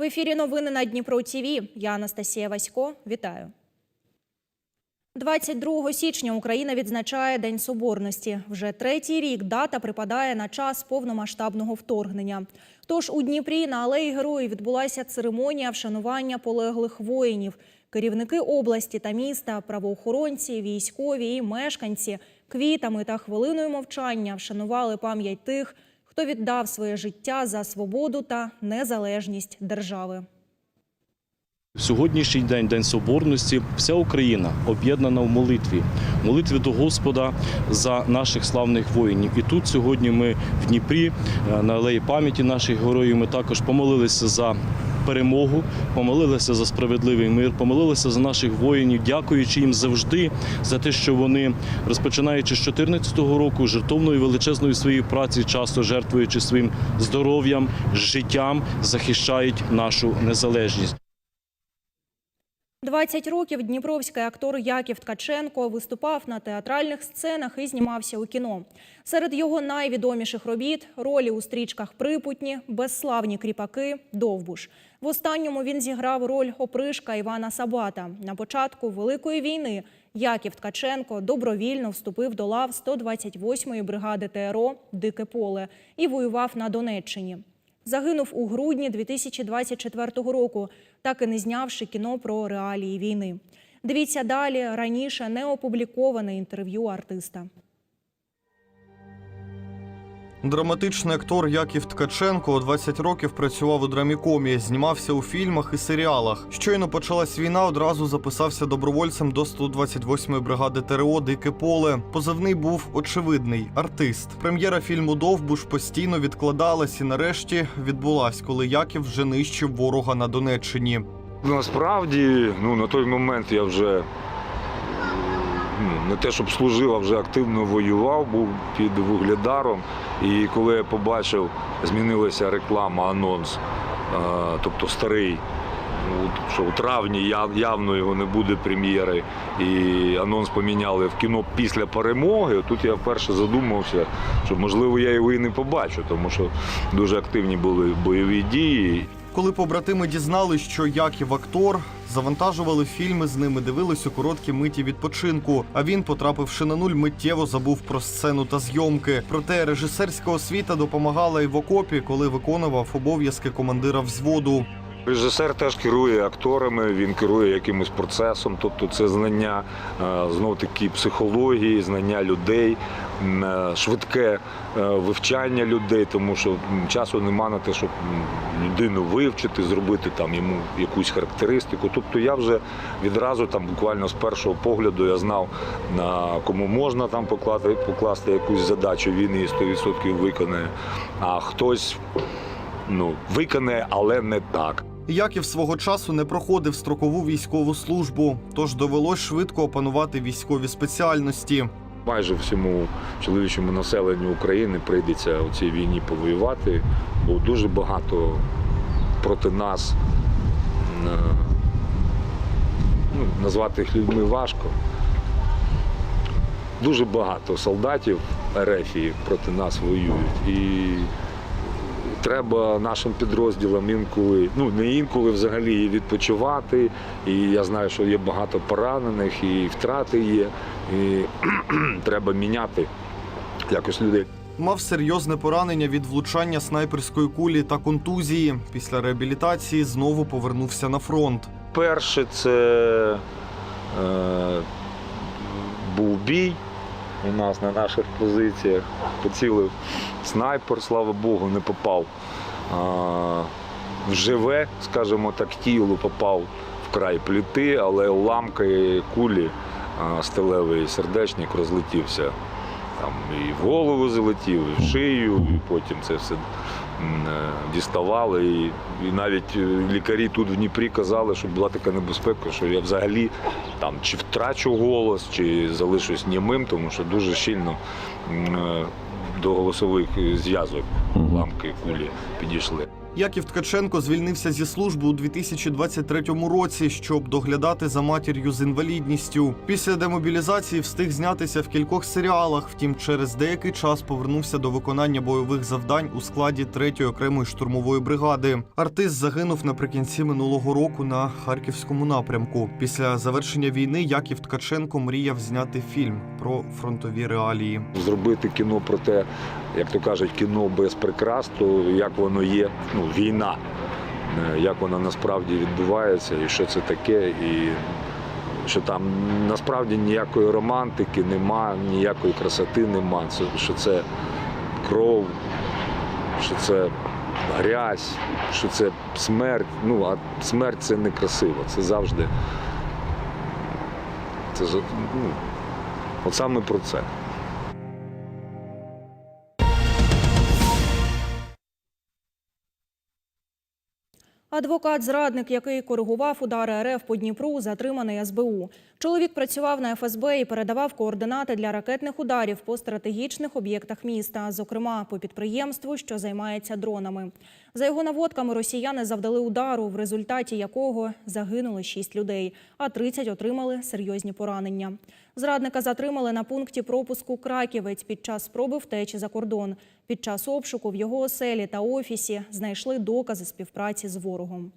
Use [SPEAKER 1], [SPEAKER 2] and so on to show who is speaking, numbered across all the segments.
[SPEAKER 1] В ефірі новини на Дніпро ТІВІ. Я Анастасія Васько. Вітаю. 22 січня Україна відзначає День Соборності. Вже третій рік дата припадає на час повномасштабного вторгнення. Тож у Дніпрі на алеї героїв відбулася церемонія вшанування полеглих воїнів. Керівники області та міста, правоохоронці, військові і мешканці квітами та хвилиною мовчання вшанували пам'ять тих, хто віддав своє життя за свободу та незалежність держави.
[SPEAKER 2] Сьогоднішній день, День Соборності, вся Україна об'єднана в молитві, молитві до Господа за наших славних воїнів. І тут сьогодні ми в Дніпрі, е, на алеї пам'яті наших героїв, ми також помолилися за перемогу, помолилися за справедливий мир, помолилися за наших воїнів, дякуючи їм завжди за те, що вони, розпочинаючи з 2014 року, жертовною величезною своєю праці, часто жертвуючи своїм здоров'ям, життям, захищають нашу незалежність.
[SPEAKER 1] 20 років дніпровський актор Яків Ткаченко виступав на театральних сценах і знімався у кіно. Серед його найвідоміших робіт ролі у стрічках Припутні, Безславні кріпаки, Довбуш. В останньому він зіграв роль опришка Івана Сабата. На початку Великої війни Яків Ткаченко добровільно вступив до лав 128-ї бригади ТРО Дике поле і воював на Донеччині. Загинув у грудні 2024 року, так і не знявши кіно про реалії війни. Дивіться далі раніше не опубліковане інтерв'ю артиста.
[SPEAKER 3] Драматичний актор Яків Ткаченко 20 років працював у драмікомі, знімався у фільмах і серіалах. Щойно почалась війна, одразу записався добровольцем до 128-ї бригади ТРО Дике поле. Позивний був очевидний артист. Прем'єра фільму Довбуш постійно відкладалась і нарешті відбулась, коли Яків вже нищив ворога на Донеччині.
[SPEAKER 4] Насправді, ну на той момент я вже не те, щоб служив, а вже активно воював, був під вугледаром. І коли я побачив, змінилася реклама, анонс, е, тобто старий. ну, Що у травні явно його не буде прем'єри, і анонс поміняли в кіно після перемоги. Тут я вперше задумався, що можливо я його і не побачу, тому що дуже активні були бойові дії.
[SPEAKER 3] Коли побратими дізнались, що Яків актор, завантажували фільми з ними, дивились у короткі миті відпочинку. А він, потрапивши на нуль, миттєво забув про сцену та зйомки. Проте режисерська освіта допомагала і в окопі, коли виконував обов'язки командира взводу.
[SPEAKER 4] Режисер теж керує акторами, він керує якимось процесом, тобто це знання знов таки психології, знання людей, е, швидке е, вивчання людей, тому що часу нема на те, щоб людину вивчити, зробити там йому якусь характеристику. Тобто я вже відразу там буквально з першого погляду я знав, на кому можна там покласти, покласти якусь задачу, він її 100% виконає, а хтось ну, виконає, але не так.
[SPEAKER 3] Яків свого часу не проходив строкову військову службу, тож довелось швидко опанувати військові спеціальності.
[SPEAKER 4] Майже всьому чоловічому населенню України прийдеться у цій війні повоювати, бо дуже багато проти нас е, ну, назвати їх людьми важко. Дуже багато солдатів РФ проти нас воюють. І треба нашим підрозділам інколи, ну не інколи взагалі і відпочивати. І я знаю, що є багато поранених, і втрати є. І треба міняти якось людей.
[SPEAKER 3] Мав серйозне поранення від влучання снайперської кулі та контузії. Після реабілітації знову повернувся на фронт.
[SPEAKER 4] Перше це е, був бій у нас на наших позиціях. Поцілив снайпер, слава Богу, не попав а, живе, скажімо так, тіло попав в край пліти, але уламки кулі а, стелевий сердечник розлетівся. Там і в голову залетів, і в шию, і потім це все діставали. І, і навіть е, лікарі тут в Дніпрі казали, що була така небезпека, що я взагалі там чи втрачу голос, чи залишусь німим, тому що дуже щільно е, до голосових зв'язок ламки кулі підійшли.
[SPEAKER 3] Яків Ткаченко звільнився зі служби у 2023 році, щоб доглядати за матір'ю з інвалідністю. Після демобілізації встиг знятися в кількох серіалах. Втім, через деякий час повернувся до виконання бойових завдань у складі 3-ї окремої штурмової бригади. Артист загинув наприкінці минулого року на харківському напрямку. Після завершення війни Яків Ткаченко мріяв зняти фільм про фронтові реалії.
[SPEAKER 4] Зробити кіно про те, як то кажуть, кіно без прикрас, то як воно є, ну, війна, е, як вона насправді відбувається, і що це таке, і що там насправді ніякої романтики нема, ніякої красоти нема. Що це кров, що це грязь, що це смерть. Ну, а смерть це не красиво, це завжди. Це ну, от саме про це.
[SPEAKER 1] Адвокат-зрадник, який коригував удари РФ по Дніпру, затриманий СБУ. Чоловік працював на ФСБ і передавав координати для ракетних ударів по стратегічних об'єктах міста, зокрема по підприємству, що займається дронами. За його наводками росіяни завдали удару, в результаті якого загинули 6 людей, а 30 отримали серйозні поранення. Зрадника затримали на пункті пропуску Краківець під час спроби втечі за кордон. Під час обшуку в його оселі та офісі знайшли докази співпраці з ворогом.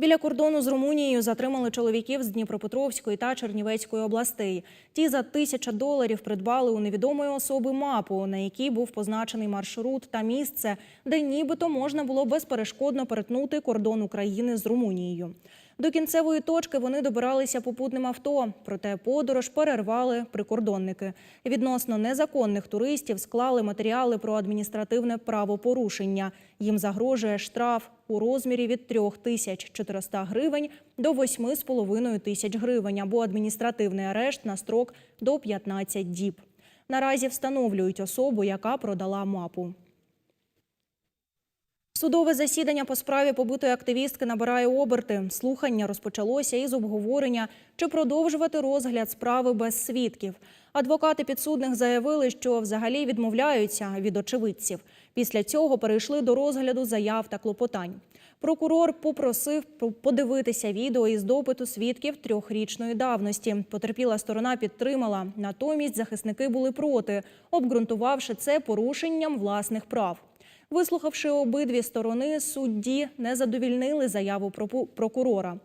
[SPEAKER 1] Біля кордону з Румунією затримали чоловіків з Дніпропетровської та Чернівецької областей. Ті за тисяча доларів придбали у невідомої особи мапу, на якій був позначений маршрут та місце, де нібито можна було безперешкодно перетнути кордон України з Румунією. До кінцевої точки вони добиралися попутним авто, проте подорож перервали прикордонники. Відносно незаконних туристів склали матеріали про адміністративне правопорушення. Їм загрожує штраф у розмірі від 3400 гривень до 8,5 тисяч гривень або адміністративний арешт на строк до 15 діб. Наразі встановлюють особу, яка продала мапу. Судове засідання по справі побитої активістки набирає оберти. Слухання розпочалося із обговорення, чи продовжувати розгляд справи без свідків. Адвокати підсудних заявили, що взагалі відмовляються від очевидців. Після цього перейшли до розгляду заяв та клопотань. Прокурор попросив подивитися відео із допиту свідків трьохрічної давності. Потерпіла сторона підтримала. Натомість захисники були проти, обґрунтувавши це порушенням власних прав. Вислухавши обидві сторони, судді не задовільнили заяву прокурора.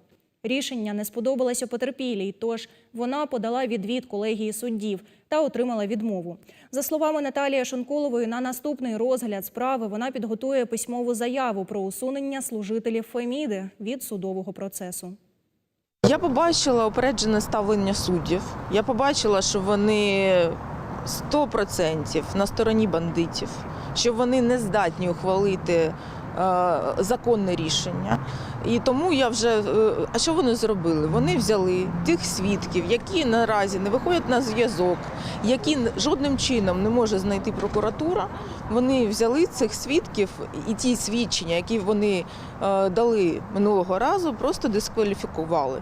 [SPEAKER 1] Рішення не сподобалося потерпілій, тож вона подала відвід колегії суддів та отримала відмову. За словами Наталії Шонколової, на наступний розгляд справи вона підготує письмову заяву про усунення служителів Феміди від судового процесу.
[SPEAKER 5] Я побачила опереджене ставлення суддів. Я побачила, що вони 100% на стороні бандитів, що вони не здатні ухвалити е, законне рішення. І тому я вже. е, а що вони зробили? Вони взяли тих свідків, які наразі не виходять на зв'язок, які жодним чином не може знайти прокуратура. Вони взяли цих свідків і ті свідчення, які вони е, дали минулого разу, просто дискваліфікували.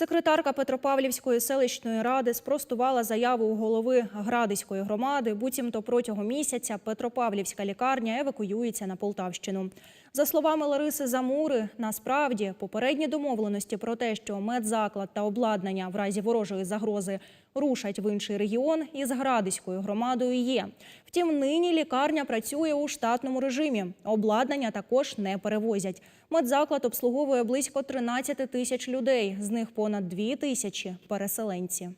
[SPEAKER 1] Секретарка Петропавлівської селищної ради спростувала заяву у голови Градиської громади. Буцімто протягом місяця Петропавлівська лікарня евакуюється на Полтавщину. За словами Лариси Замури, насправді попередні домовленості про те, що медзаклад та обладнання в разі ворожої загрози рушать в інший регіон із Градиською громадою є. Втім, нині лікарня працює у штатному режимі. Обладнання також не перевозять. Медзаклад обслуговує близько 13 тисяч людей, з них понад 2 тисячі переселенці.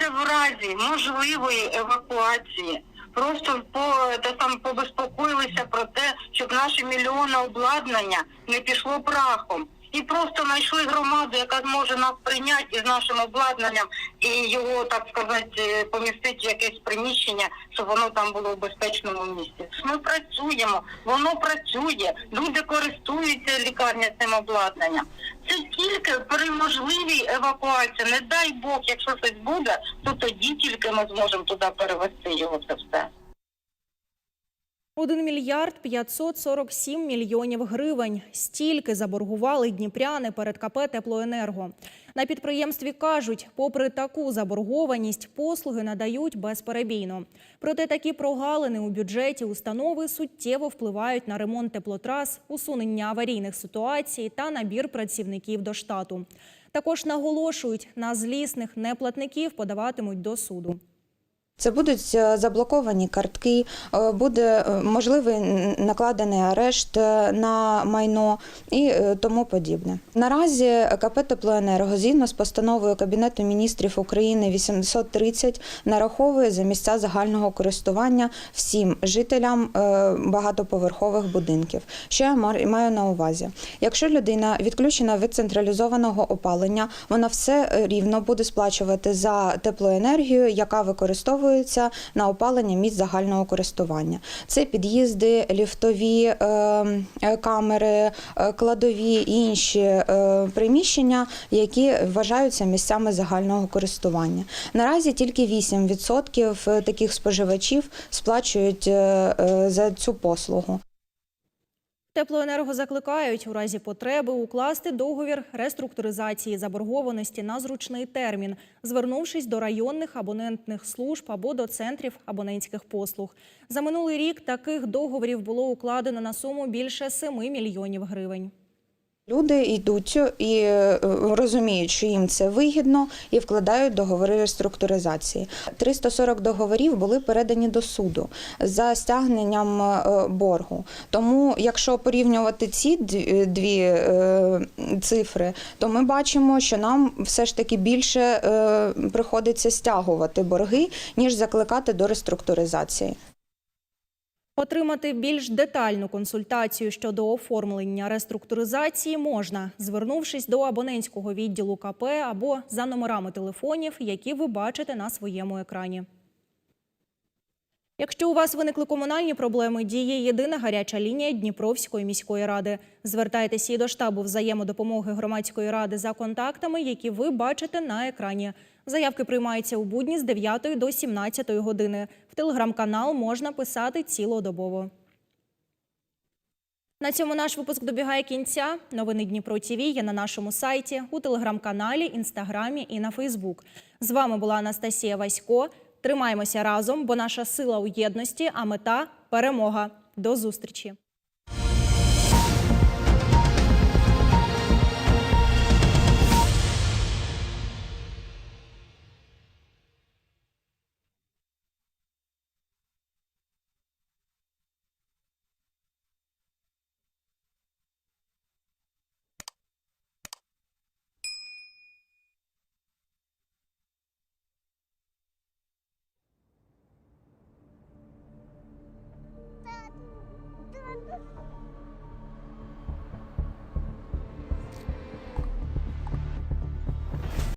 [SPEAKER 6] Це в разі можливої евакуації. Просто по та там побезпокоїлися про те, щоб наше мільйони обладнання не пішло прахом. І просто знайшли громаду, яка зможе нас прийняти із нашим обладнанням і його, так сказати, помістити в якесь приміщення, щоб воно там було в безпечному місці. Ми працюємо, воно працює, люди користуються лікарня цим обладнанням. Це тільки при можливій евакуації. Не дай Бог, якщо щось буде, то тоді тільки ми зможемо туди перевести його це все.
[SPEAKER 1] 1 мільярд 547 мільйонів гривень. Стільки заборгували дніпряни перед КП «Теплоенерго». На підприємстві кажуть, попри таку заборгованість, послуги надають безперебійно. Проте такі прогалини у бюджеті установи суттєво впливають на ремонт теплотрас, усунення аварійних ситуацій та набір працівників до штату. Також наголошують, на злісних неплатників подаватимуть до суду.
[SPEAKER 7] Це будуть е, заблоковані картки, е, буде е, можливий накладений арешт на майно і тому подібне. Наразі КП «Теплоенерго» згідно з постановою Кабінету міністрів України 830 нараховує за місця загального користування всім жителям багатоповерхових будинків. Що я маю на увазі? Якщо людина відключена від централізованого опалення, вона все рівно буде сплачувати за теплоенергію, яка використовується на опалення місць загального користування. Це під'їзди, ліфтові е, е, камери, е, кладові і інші приміщення, які вважаються місцями загального користування. Наразі тільки 8% таких споживачів сплачують за цю послугу.
[SPEAKER 1] Теплоенерго закликають у разі потреби укласти договір реструктуризації заборгованості на зручний термін, звернувшись до районних абонентних служб або до центрів абонентських послуг. За минулий рік таких договорів було укладено на суму більше 7 мільйонів гривень.
[SPEAKER 7] Люди йдуть і е, розуміють, що їм це вигідно, і вкладають договори реструктуризації. 340 договорів були передані до суду за стягненням е, боргу. Тому, якщо порівнювати ці дві- е, цифри, то ми бачимо, що нам все ж таки більше приходиться стягувати борги, ніж закликати до реструктуризації.
[SPEAKER 1] Отримати більш детальну консультацію щодо оформлення реструктуризації можна, звернувшись до абонентського відділу КП або за номерами телефонів, які ви бачите на своєму екрані. Якщо у вас виникли комунальні проблеми, діє єдина гаряча лінія Дніпровської міської ради. Звертайтеся і до штабу взаємодопомоги громадської ради за контактами, які ви бачите на екрані. Заявки приймаються у будні з 9 до 17 години. В телеграм-канал можна писати цілодобово. На цьому наш випуск добігає кінця. Новини Дніпро ТІВІ є на нашому сайті, у телеграм-каналі, інстаграмі і на Фейсбук. З вами була Анастасія Васько. Тримаємося разом, бо наша сила у єдності, а мета перемога. До зустрічі!